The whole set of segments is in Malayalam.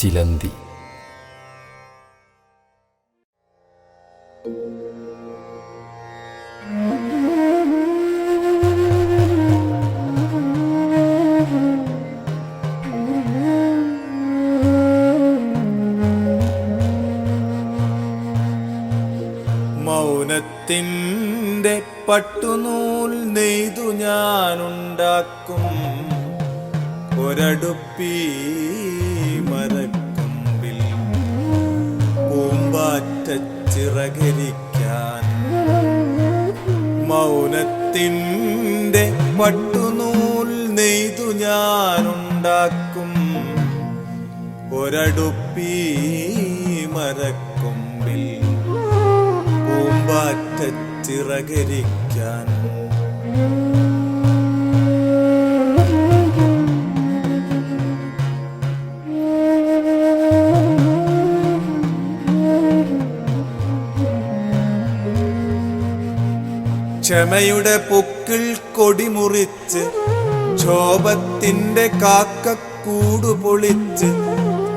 ചിലന്തി. മൗനത്തിന്റെ പട്ടുനൂൽ നെയ്തു ഞാനുണ്ടാക്കും. ഒരടുപ്പി ചിറകരിക്കാൻ. മൗനത്തിന്റെ പട്ടുനൂൽ നെയ്തു ഞാനുണ്ടാക്കും. ഒരടുപ്പി മരക്കൊമ്പിൽ പൂമ്പാറ്റ ചിറകരിക്കാൻ. ക്ഷമയുടെ പൊക്കിൾ കൊടിമുറിച്ച് ക്ഷോഭത്തിന്റെ കാക്കക്കൂടു പൊളിച്ച്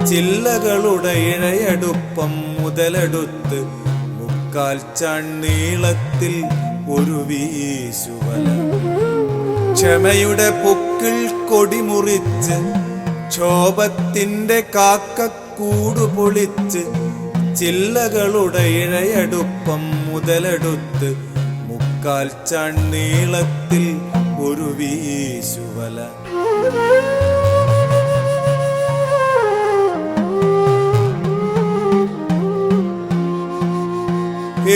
ചില്ലകളുടെ ഇഴയടുപ്പം മുതലെടുത്ത് മുക്കാൽ ചണ്ണീളത്തിൽ ഒരു വീശുവല. ക്ഷമയുടെ പൊക്കിൾ കൊടിമുറിച്ച് ക്ഷോഭത്തിന്റെ കാക്കക്കൂടു പൊളിച്ച് ചില്ലകളുടെ ഇഴയടുപ്പം മുതലെടുത്ത് മുക്കാൽ ചണ്ണീളത്തിൽ ഒരു വീശുവല.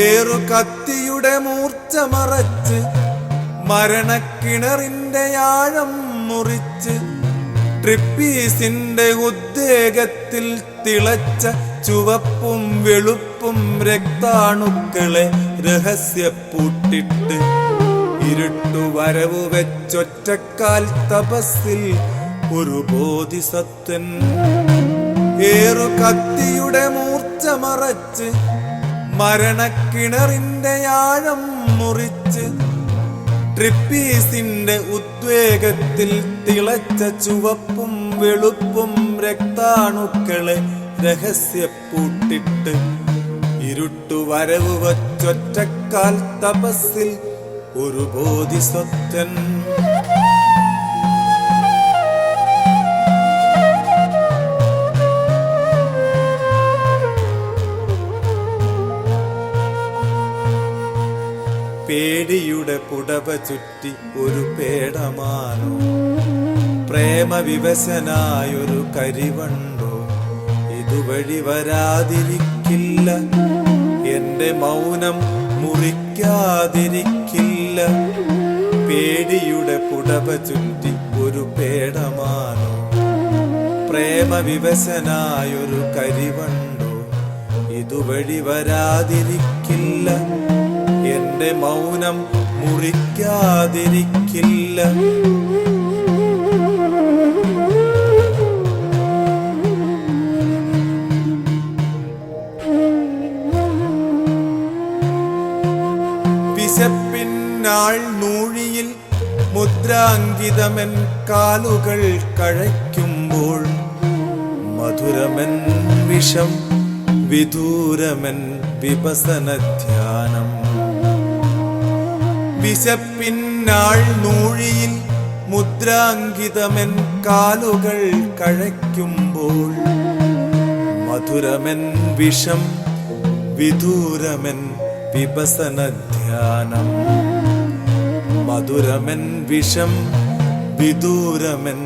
ഏറു കത്തിയുടെ മൂർച്ച മറച്ച് മരണക്കിണറിന്റെ ആഴം മുറിച്ച് ട്രിപ്പീസിന്റെ ഉദ്വേഗത്തിൽ തിളച്ച ചുവപ്പും വെളുപ്പും രക്താണുക്കളെ രഹസ്യപ്പൂട്ടിട്ട് ഇരുട്ടു വരവ് വെച്ചൊറ്റക്കാൽ തപസ്സിൽ ഒരു ബോധിസത്വൻ. ഏറു കത്തിയുടെ മൂർച്ച മറച്ച് മരണക്കിണറിന്റെ ആഴം മുറിച്ച് ട്രിപ്പീസിന്റെ ഉദ്വേഗത്തിൽ തിളച്ച ചുവപ്പും വെളുപ്പും രക്താണുക്കളെ രഹസ്യപ്പൂട്ടിട്ട് ഇരുട്ടു വരവ് വച്ചൊറ്റക്കാൽ തപസ്സിൽ ഒരു ബോധിസത്വൻ പുടവ ചുറ്റി ഒരു പേടമാനോ പ്രേമവിവശനായൊരു കരിവണ്ടോ? ഇതുവഴി വരാതിരിക്കില്ല. എന്റെ മൗനം മുറിക്കാതിരിക്കില്ല. പേടിയുടെ പുടവ ചുറ്റി ഒരു പേടമാനോ പ്രേമവിവശനായൊരു കരിവണ്ടോ? ഇതുവഴി വരാതിരിക്കില്ല. എന്റെ മൗനം മുറിക്കാതിരിക്കില്ല. വിശപ്പിന്നാൾ നൂഴിയിൽ മുദ്രാങ്കിതമൻ കാലുകൾ കഴയ്ക്കുമ്പോൾ മധുരമൻ വിഷം വിദൂരമൻ വിപസന ധ്യാനം വിശപ്പിന്നാൾ നൂഴിയിൽ മുദ്രാങ്കിതമൻ കാലുകൾ കഴയ്ക്കുമ്പോൾ. മധുരമൻ വിഷം വിദൂരമൻ വിപസന ധ്യാനം മധുരമൻ വിഷം വിദൂരമൻ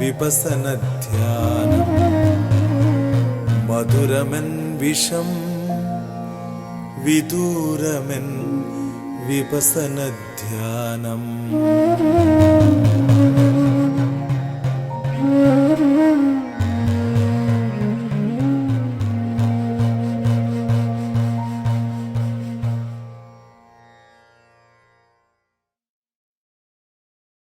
വിപസന ധ്യാനം മധുരമൻ വിഷം വിദൂരമൻ विपसनध्यानम्।